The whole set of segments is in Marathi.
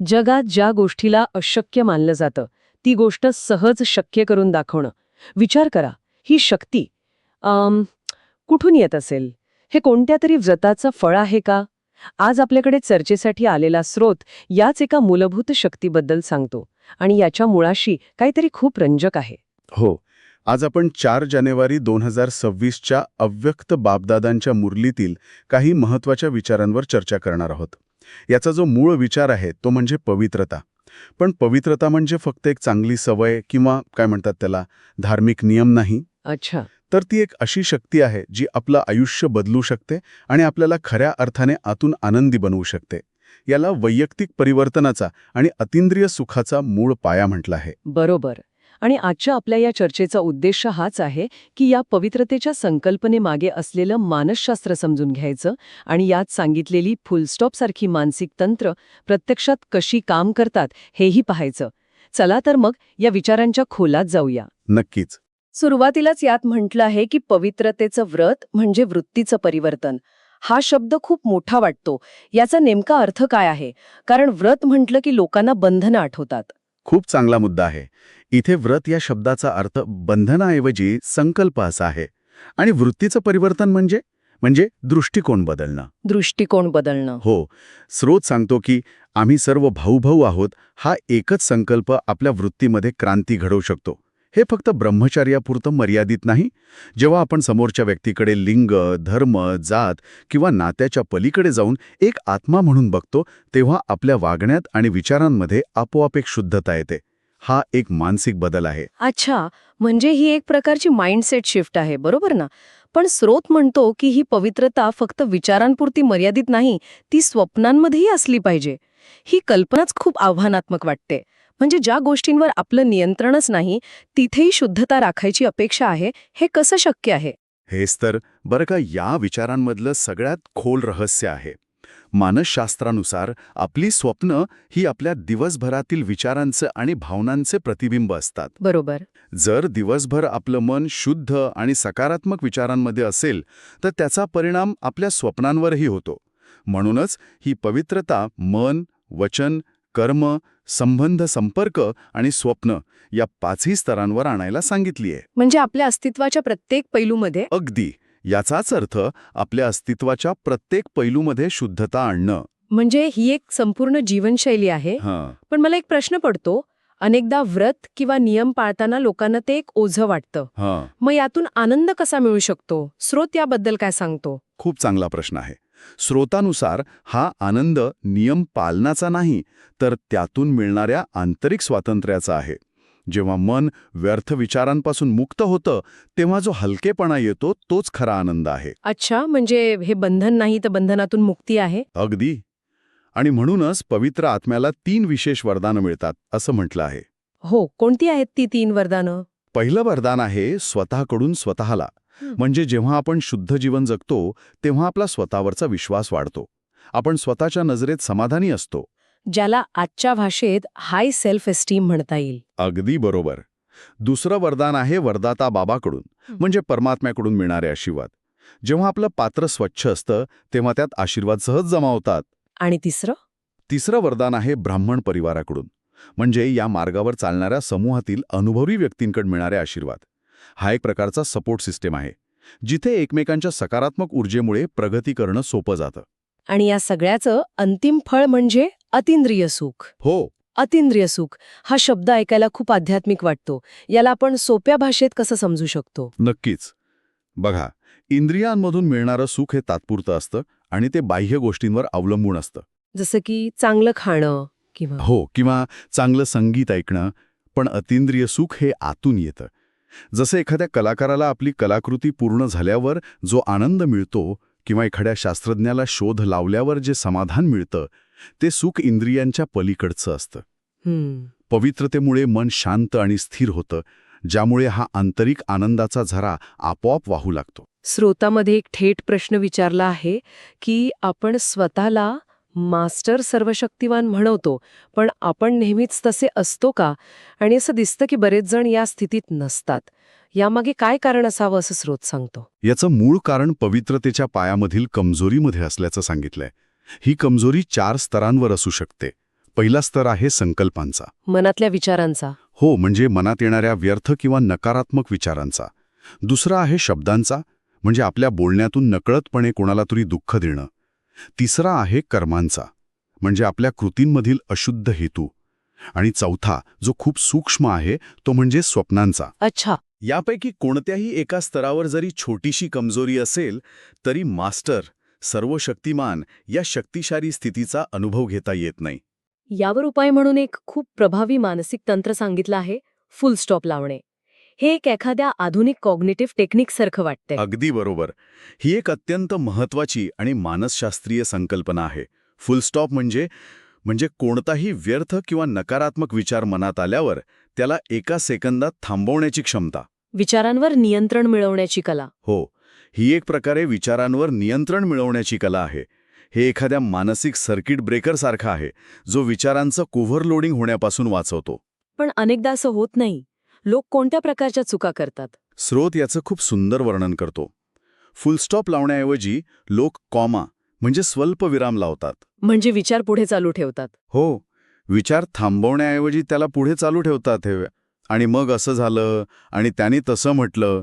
जगात ज्या गोष्टीला अशक्य मानलं जातं ती गोष्ट सहज शक्य करून दाखवणं. विचार करा ही शक्ती कुठून येत असेल? हे कोणत्या तरी व्रताचं फळ आहे का? आज आपल्याकडे चर्चेसाठी आलेला स्रोत याच एका मूलभूत शक्तीबद्दल सांगतो आणि याच्या मुळाशी काहीतरी खूप रंजक आहे. हो आज आपण चार जानेवारी दोन हजार सव्वीसच्या अव्यक्त बापदादांच्या मुरलीतील काही महत्त्वाच्या विचारांवर चर्चा करणार आहोत. याचा जो मूळ विचार आहे तो म्हणजे पवित्रता. पण पवित्रता म्हणजे फक्त एक चांगली सवय किंवा काय म्हणतात त्याला धार्मिक नियम नाही. अच्छा. तर ती एक अशी शक्ती आहे जी आपलं आयुष्य बदलू शकते आणि आपल्याला खऱ्या अर्थाने आतून आनंदी बनवू शकते. याला वैयक्तिक परिवर्तनाचा आणि अतिंद्रिय सुखाचा मूळ पाया म्हटला आहे. बरोबर. आणि आजच्या आपल्या या चर्चेचा उद्देश हाच आहे की या पवित्रतेच्या संकल्पनेमागे असलेलं मानसशास्त्र समजून घ्यायचं आणि यात सांगितलेली फुलस्टॉपसारखी मानसिक तंत्र प्रत्यक्षात कशी काम करतात हेही पाहायचं. चला तर मग या विचारांच्या खोलात जाऊया. नक्कीच. सुरुवातीलाच यात म्हटलं आहे की पवित्रतेचं व्रत म्हणजे वृत्तीचं परिवर्तन. हा शब्द खूप मोठा वाटतो. याचा नेमका अर्थ काय आहे? कारण व्रत म्हटलं की लोकांना बंधनं आठवतात. खूप चांगला मुद्दा आहे. इथे व्रत या शब्दाचा अर्थ बंधनाऐवजी संकल्प असा आहे. आणि वृत्तीचं परिवर्तन म्हणजे? म्हणजे दृष्टिकोन बदलणं. दृष्टिकोन बदलणं. हो. स्रोत सांगतो की आम्ही सर्व भाऊ भाऊ आहोत हा एकच संकल्प आपल्या वृत्तीमध्ये क्रांती घडवू शकतो. हे फक्त ब्रह्मचार्यापुरतं मर्यादित नाही. जेव्हा आपण समोरच्या व्यक्तीकडे लिंग धर्म जात किंवा नात्याच्या पलीकडे जाऊन एक आत्मा म्हणून बघतो तेव्हा आपल्या वागण्यात आणि विचारांमध्ये आपोआप एक शुद्धता येते. हा एक मानसिक बदल आहे. अच्छा म्हणजे ही एक प्रकारची माइंडसेट शिफ्ट आहे बरोबर ना? पण स्रोत म्हणतो की ही पवित्रता फक्त विचारांपुरती मर्यादित नाही ती स्वप्नांमध्येही असली पाहिजे. ही कल्पनाच खूप आव्हानात्मक वाटते. म्हणजे ज्या गोष्टींवर आपलं नियंत्रणच नाही तिथेही शुद्धता राखायची अपेक्षा आहे हे कसं शक्य आहे? हेच तर बरं का या विचारांमधलं सगळ्यात खोल रहस्य आहे. मानसशास्त्रानुसार आपली स्वप्न ही आपल्या दिवसभरातील विचारांचं आणि भावनांचे प्रतिबिंब असतात. बरोबर. जर दिवसभर आपलं मन शुद्ध आणि सकारात्मक विचारांमध्ये असेल तर त्याचा परिणाम आपल्या स्वप्नांवरही होतो. म्हणूनच ही पवित्रता मन वचन कर्म संबंध संपर्क आणि स्वप्न या पाचही स्तरांवर आणायला सांगितली आहे म्हणजे आपल्या अस्तित्वाच्या प्रत्येक पैलूमध्ये अगदी. याचाच अर्थ आपल्या अस्तित्वाच्या प्रत्येक पैलूमध्ये शुद्धता आणणं. म्हणजे ही एक संपूर्ण जीवनशैली आहे. पण मला एक प्रश्न पडतो. अनेकदा व्रत किंवा नियम पाळताना लोकांना ते एक ओझं वाटतं. मग यातून आनंद कसा मिळू शकतो? स्रोत याबद्दल काय सांगतो? खूप चांगला प्रश्न आहे. स्रोतानुसार हा आनंद नियम पालनाचा नाही तर त्यातून मिळणाऱ्या आंतरिक स्वातंत्र्याचा आहे. जेव्हा मन व्यर्थ विचारांपासून मुक्त होतं तेव्हा जो हलकेपणा येतो तोच खरा आनंद आहे. अच्छा म्हणजे हे बंधन नाही तर बंधनातून मुक्ती आहे? अगदी. आणि म्हणूनच पवित्र आत्म्याला तीन विशेष वरदानं मिळतात असं म्हटलं आहे. हो कोणती आहेत ती तीन वरदानं? पहिलं वरदान आहे स्वतःकडून स्वतःला. म्हणजे जेव्हा आपण शुद्ध जीवन जगतो तेव्हा आपला स्वतःवरचा विश्वास वाढतो. आपण स्वतःच्या नजरेत समाधानी असतो. ज्याला आजच्या भाषेत हाय सेल्फ एस्टीम म्हणता येईल. अगदी बरोबर. दुसरं वरदान आहे वरदाता बाबाकडून. म्हणजे परमात्म्याकडून मिळणारे आशीर्वाद. जेव्हा आपलं पात्र स्वच्छ असतं तेव्हा त्यात आशीर्वाद सहज जमा होतात आणि तिसरं? तिसरं वरदान आहे ब्राह्मण परिवाराकडून म्हणजे या मार्गावर चालणाऱ्या समूहातील अनुभवी व्यक्तींकडे मिळणारे आशीर्वाद. हा एक प्रकारचा सपोर्ट सिस्टम आहे जिथे एकमेकांच्या सकारात्मक ऊर्जेमुळे प्रगती करणं सोपं जातं. आणि या सगळ्याचं अंतिम फळ म्हणजे? अतिंद्रिय सुख. हो. अतिंद्रिय सुख हा शब्द ऐकायला खूप आध्यात्मिक वाटतो. याला आपण सोप्या भाषेत कसं समजू शकतो? नक्कीच. बघा इंद्रियांमधून मिळणारं सुख हे तात्पुरतं असतं आणि ते बाह्य गोष्टींवर अवलंबून असतं. जसं की चांगलं खाणं किंवा हो किंवा चांगलं संगीत ऐकणं पण अतिंद्रिय सुख हे आतून येतं. जसं एखाद्या कलाकाराला आपली कलाकृती पूर्ण झाल्यावर जो आनंद मिळतो किंवा एखाद्या शास्त्रज्ञाला शोध लावल्यावर जे समाधान मिळतं ते सुख इंद्रियांच्या पलीकडचं असतं. पवित्रतेमुळे मन शांत आणि स्थिर होतं ज्यामुळे हा आंतरिक आनंदाचा झरा आपोआप वाहू लागतो. स्रोतामध्ये एक थेट प्रश्न विचारला आहे की आपण स्वतःला मास्टर सर्वशक्तिवान म्हणवतो पण आपण नेहमीच तसे असतो का? आणि असं दिसतं की बरेच जण या स्थितीत नसतात. यामागे काय कारण असावं असं स्रोत सांगतो? याचं मूळ कारण पवित्रतेच्या पायामधील कमजोरीमध्ये असल्याचं सांगितलंय. ही कमजोरी चार स्तरांवर असू शकते. पहिला स्तर आहे संकल्पांचा. मनातल्या विचारांचा. हो म्हणजे मनात येणाऱ्या व्यर्थ किंवा नकारात्मक विचारांचा. दुसरा आहे शब्दांचा म्हणजे आपल्या बोलण्यातून नकळतपणे कोणाला तरी दुःख देणं. तिसरा आहे कर्मांचा म्हणजे आपल्या कृतींमधील अशुद्ध हेतू. आणि चौथा जो खूप सूक्ष्म आहे तो म्हणजे स्वप्नांचा. अच्छा. यापैकी कोणत्याही एका स्तरावर जरी छोटीशी कमजोरी असेल तरी मास्टर सर्वशक्तिमान या शक्तिशाली स्थितीचा अनुभव घेता येत नाही. यावर उपाय म्हणून एक खूप प्रभावी मानसिक तंत्र सांगितलं आहे फुल स्टॉप लावणे. हे एक एखाद्या आधुनिक कॉग्निटिव्ह टेक्निकसारखं वाटतंय. अगदी बरोबर. ही एक अत्यंत महत्वाची आणि मानसशास्त्रीय संकल्पना आहे. फुल स्टॉप म्हणजे म्हणजे कोणताही व्यर्थ किंवा नकारात्मक विचार मनात आल्यावर त्याला एका सेकंदात थांबवण्याची क्षमता. विचारांवर नियंत्रण मिळवण्याची कला. हो ही एक प्रकारे विचारांवर नियंत्रण मिळवण्याची कला आहे. हे एखाद्या मानसिक सर्किट ब्रेकरसारखं आहे जो विचारांचं कोव्हरलोडिंग होण्यापासून वाचवतो. पण अनेकदा असं होत नाही. लोक कोणत्या प्रकारच्या चुका करतात? स्रोत याचं खूप सुंदर वर्णन करतो. फुलस्टॉप लावण्याऐवजी लोक कॉमा म्हणजे स्वल्प विराम लावतात. म्हणजे विचार पुढे चालू ठेवतात. हो विचार थांबवण्याऐवजी त्याला पुढे चालू ठेवतात हे. आणि मग असं झालं आणि त्यांनी तसं म्हटलं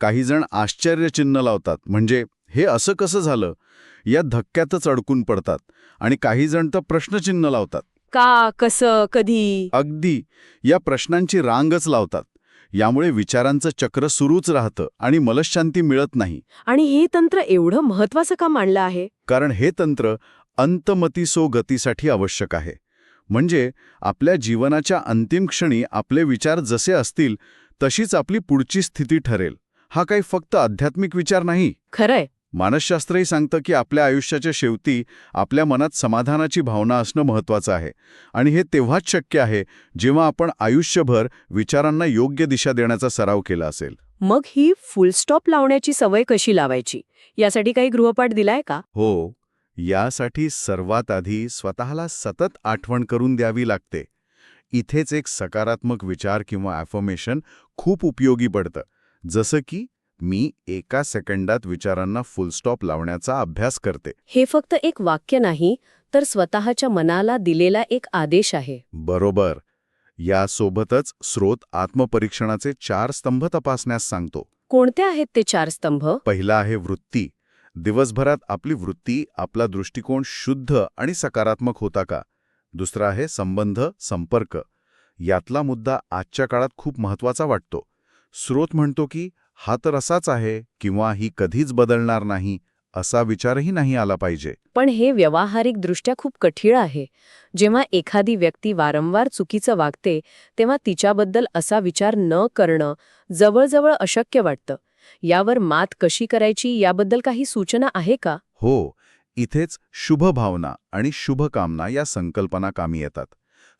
काही जण आश्चर्यचिन्ह लावतात. म्हणजे हे असं कसं झालं? या धक्क्यातच अडकून पडतात आणि काही जण तर प्रश्नचिन्ह लावतात. का कसं कधी? अगदी. या प्रश्नांची रांगच लावतात. यामुळे विचारांचं चक्र सुरूच राहतं आणि मनशांती मिळत नाही. आणि हे तंत्र एवढं महत्वाचं का मांडलं आहे? कारण हे तंत्र अंतमतीसो गतीसाठी आवश्यक आहे. म्हणजे आपल्या जीवनाच्या अंतिम क्षणी आपले विचार जसे असतील तशीच आपली पुढची स्थिती ठरेल. हा काही फक्त आध्यात्मिक विचार नाही. खरंय. मानसशास्त्रही सांगतं की आपल्या आयुष्याच्या शेवटी आपल्या मनात समाधानाची भावना असणं महत्त्वाचं आहे. आणि हे तेव्हाच शक्य आहे जेव्हा आपण आयुष्यभर विचारांना योग्य दिशा देण्याचा सराव केला असेल. मग ही फुल स्टॉप लावण्याची सवय कशी लावायची? यासाठी काही गृहपाठ दिलाय का? हो. यासाठी सर्वात आधी स्वतःला सतत आठवण करून द्यावी लागते. इथेच एक सकारात्मक विचार किंवा ॲफर्मेशन खूप उपयोगी पडतं. जसं की मी एका सेकंदात विचारांना फुलस्टॉप लावण्याचा अभ्यास करते. हे फक्त एक वाक्य नाही तर स्वतःच्या मनाला दिलेला एक आदेश आहे. बरोबर. यासोबतच स्रोत आत्मपरीक्षणाचे चार स्तंभ तपासण्यास सांगतो. कोणते आहेत ते चार स्तंभ? पहिला आहे वृत्ती. दिवसभरात आपली वृत्ती आपला दृष्टिकोन शुद्ध आणि सकारात्मक होता का? दुसरा आहे संबंध संपर्क. यातला मुद्दा आजच्या काळात खूप महत्त्वाचा वाटतो. स्रोत म्हणतो की हा तर असाच आहे किंवा ही कधीच बदलणार नाही असा विचारही नाही आला पाहिजे. पण हे व्यावहारिकदृष्ट्या खूप कठीण आहे. जेव्हा एखादी व्यक्ती वारंवार चुकीचं वागते तेव्हा तिच्याबद्दल असा विचार न करणं जवळजवळ अशक्य वाटतं. यावर मात कशी करायची याबद्दल काही सूचना आहे का? हो इथेच शुभ भावना आणि शुभकामना या संकल्पना कामी येतात.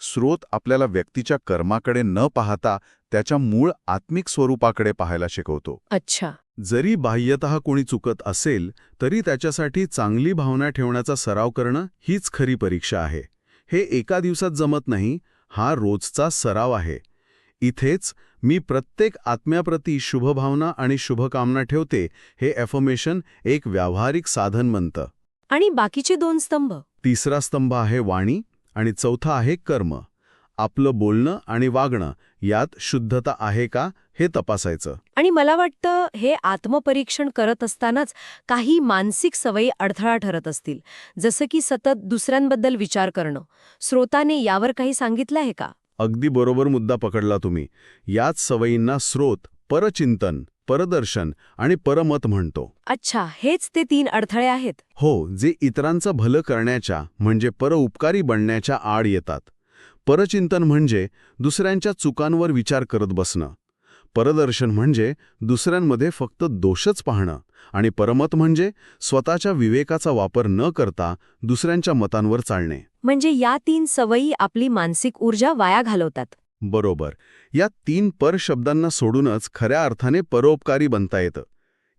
स्रोत आपल्याला व्यक्तीच्या कर्माकडे न पाहता त्याच्या मूळ आत्मिक स्वरूपाकडे पाहायला शिकवतो. अच्छा. जरी बाह्यतः कोणी चुकत असेल तरी त्याच्यासाठी चांगली भावना ठेवण्याचा सराव करणं हीच खरी परीक्षा आहे. हे एका दिवसात जमत नाही हा रोजचा सराव आहे. इथेच मी प्रत्येक आत्म्याप्रती शुभभावना आणि शुभकामना ठेवते हे ॲफर्मेशन एक व्यावहारिक साधन म्हणतं आणि बाकीचे दोन स्तंभ? तिसरा स्तंभ आहे वाणी आणि चौथा आहे कर्म. आपलं बोलणं आणि वागणं यात शुद्धता आहे का हे तपासायचं. आणि मला वाटतं हे आत्मपरीक्षण करत असतानाच काही मानसिक सवयी अडथळा ठरत असतील. जसं की सतत दुसऱ्यांबद्दल विचार करणं. स्रोताने यावर काही सांगितलं आहे का? अगदी बरोबर मुद्दा पकडला तुम्ही. याच सवयींना स्रोत परचिंतन परदर्शन आणि परमत म्हणतो. अच्छा हेच ते तीन अडथळे आहेत. हो जे इतरांचं भलं करण्याच्या म्हणजे परउपकारी बनण्याच्या आड येतात. परचिंतन म्हणजे दुसऱ्यांच्या चुकांवर विचार करत बसणं. परदर्शन म्हणजे दुसऱ्यांमध्ये फक्त दोषच पाहणं आणि परमत म्हणजे स्वतःच्या विवेकाचा वापर न करता दुसऱ्यांच्या मतांवर चालणे. म्हणजे या तीन सवयी आपली मानसिक ऊर्जा वाया घालवतात. बरोबर. या तीन पर शब्दांना सोडूनच खऱ्या अर्थाने परोपकारी बनता येतं.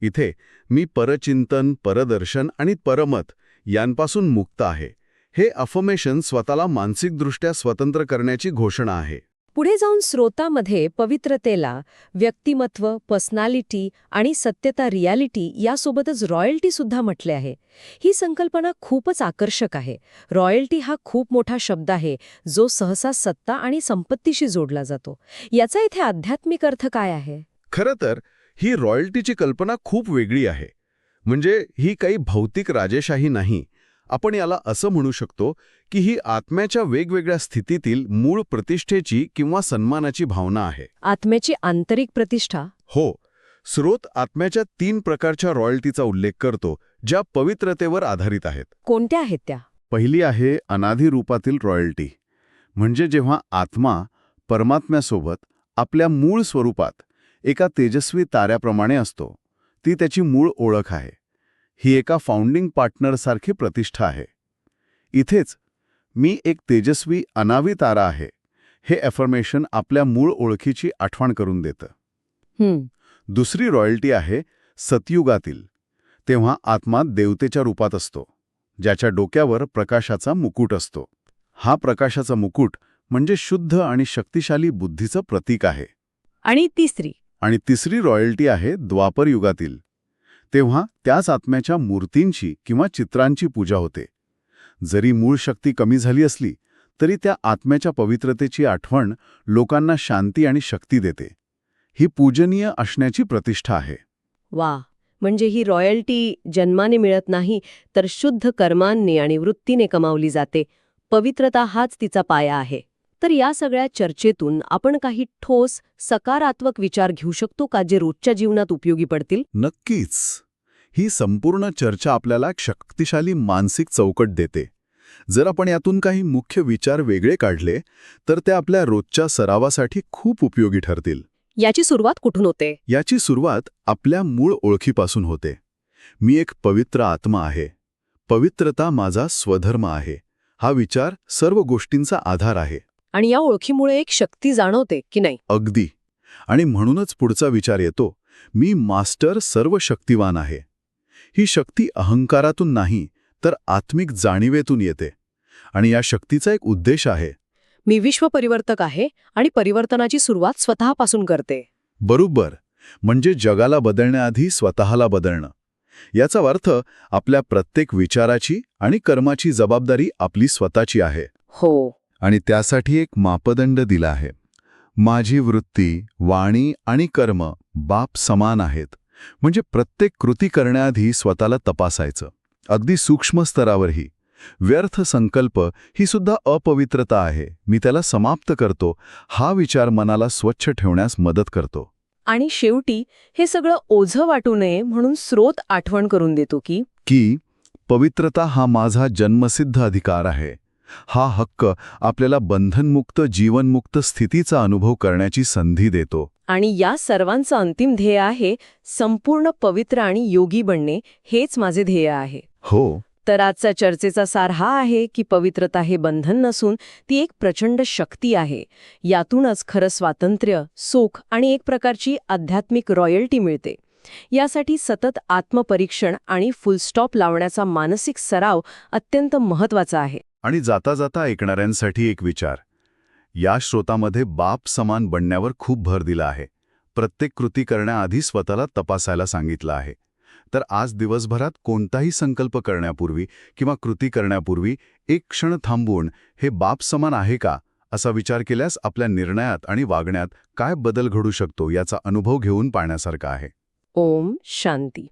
इथे मी परचिंतन परदर्शन आणि परमत यांपासून मुक्त आहे. हे अफर्मेशन स्वतःला मानसिकदृष्ट्या स्वतंत्र करण्याची घोषणा आहे. पुढे जाऊन स्रोतामध्ये पवित्रतेला व्यक्तिमत्व पर्सनॅलिटी आणि सत्यता रियालिटी यासोबतच रॉयल्टी सुद्धा म्हटले आहे. ही संकल्पना खूपच आकर्षक आहे. रॉयल्टी हा खूप मोठा शब्द आहे जो सहसा सत्ता आणि संपत्तीशी जोडला जातो. याचा इथे आध्यात्मिक अर्थ काय आहे? खरं तर ही रॉयल्टीची कल्पना खूप वेगळी आहे. म्हणजे ही काही भौतिक राजेशाही नाही. आपण याला असं म्हणू शकतो की ही आत्म्याच्या वेगवेगळ्या स्थितीतील मूळ प्रतिष्ठेची किंवा सन्मानाची भावना आहे. आत्म्याची आंतरिक प्रतिष्ठा? हो. स्रोत आत्म्याच्या तीन प्रकारच्या रॉयल्टीचा उल्लेख करतो ज्या पवित्रतेवर आधारित आहेत. कोणत्या आहेत त्या? पहिली आहे अनाधी रूपातील रॉयल्टी. म्हणजे जेव्हा आत्मा परमात्म्यासोबत आपल्या मूळ स्वरूपात एका तेजस्वी ताऱ्याप्रमाणे असतो ती त्याची मूळ ओळख आहे. ही एका फाउंडिंग पार्टनरसारखी प्रतिष्ठा आहे. इथेच मी एक तेजस्वी अनावी तारा आहे. हे एफर्मेशन आपल्या मूळ ओळखीची आठवण करून देतं. दुसरी रॉयल्टी आहे सतयुगातील. तेव्हा आत्मा देवतेच्या रूपात असतो ज्याच्या डोक्यावर प्रकाशाचा मुकुट असतो. हा प्रकाशाचा मुकुट म्हणजे शुद्ध आणि शक्तिशाली बुद्धीचं प्रतीक आहे. आणि तिसरी. आणि तिसरी रॉयल्टी आहे द्वापर युगातील. तेव्हा त्याच आत्म्याच्या मूर्तींची किंवा चित्रांची पूजा होते. जरी मूळ शक्ती कमी झाली असली तरी त्या आत्म्याच्या पवित्रतेची आठवण लोकांना शांती आणि शक्ती देते. ही पूजनीय असण्याची प्रतिष्ठा आहे. वा म्हणजे ही रॉयल्टी जन्माने मिळत नाही तर शुद्ध कर्मांनी आणि वृत्तीने कमावली जाते. पवित्रता हाच तिचा पाया आहे. तर या सगळ्या चर्चेतून आपण काही ठोस सकारात्मक विचार घेऊ शकतो का जे रोजच्या जीवनात उपयोगी पडतील? नक्कीच. ही संपूर्ण चर्चा आपल्याला एक शक्तिशाली मानसिक चौकट देते. जर आपण यातून काही मुख्य विचार वेगळे काढले तर ते आपल्या रोजच्या सरावासाठी खूप उपयोगी ठरतील. याची सुरुवात कुठून होते? याची सुरुवात आपल्या मूळ ओळखीपासून होते. मी एक पवित्र आत्मा आहे. पवित्रता माझा स्वधर्म आहे. हा विचार सर्व गोष्टींचा आधार आहे. आणि या ओळखीमुळे एक शक्ती जाणवते की नाही. अगदी. आणि म्हणूनच पुढचा विचार येतो मी मास्टर सर्व शक्तिवान आहे. ही शक्ती अहंकारातून नाही तर आत्मिक जाणीवेतून येते. आणि या शक्तीचा एक उद्देश आहे. मी विश्व परिवर्तक आहे आणि परिवर्तनाची सुरुवात स्वतःपासून करते. बरोबर. म्हणजे जगाला बदलण्याआधी स्वतःला बदलणं. याचा अर्थ आपल्या प्रत्येक विचाराची आणि कर्माची जबाबदारी आपली स्वतःची आहे. हो. आणि त्यासाठी एक मापदंड दिला आहे. माझी वृत्ती वाणी आणि कर्म बाप समान आहेत. म्हणजे प्रत्येक कृती करण्याआधी स्वतःला तपासायचं. अगदी सूक्ष्म स्तरावरही. व्यर्थ संकल्प ही सुद्धा अपवित्रता आहे. मी त्याला समाप्त करतो. हा विचार मनाला स्वच्छ ठेवण्यास मदत करतो. आणि शेवटी हे सगळं ओझं वाटू नये म्हणून स्रोत आठवण करून देतो की की पवित्रता हा माझा जन्मसिद्ध अधिकार आहे. हा हक्क आपल्याला बंधनमुक्त जीवनमुक्त स्थितीचा अनुभव करण्याची संधी देतो. आणि या सर्वांचं अंतिम ध्येय आहे संपूर्ण पवित्र आणि योगी बनणे हेच माझे ध्येय आहे. हो. तर आजचा चर्चेचा सार हा आहे की पवित्रता हे बंधन नसून ती एक प्रचंड शक्ती आहे. यातूनच खरं स्वातंत्र्य सुख आणि एक प्रकारची आध्यात्मिक रॉयल्टी मिळते. यासाठी सतत आत्मपरीक्षण आणि फुलस्टॉप लावण्याचा मानसिक सराव अत्यंत महत्त्वाचा आहे. आणि जाता जाता ऐकणाऱ्यांसाठी एक विचार. या श्रोतामध्ये बाप समान बनण्यावर खूप भर दिला आहे. प्रत्येक कृती करण्याआधी स्वतःला तपासायला सांगितलं आहे. तर आज दिवसभरात कोणताही संकल्प करण्यापूर्वी किंवा कृती करण्यापूर्वी एक क्षण थांबवून हे बाप समान आहे का असा विचार केल्यास आपल्या निर्णयात आणि वागण्यात काय बदल घडू शकतो याचा अनुभव घेऊन पाहण्यासारखा आहे. ओम शांती.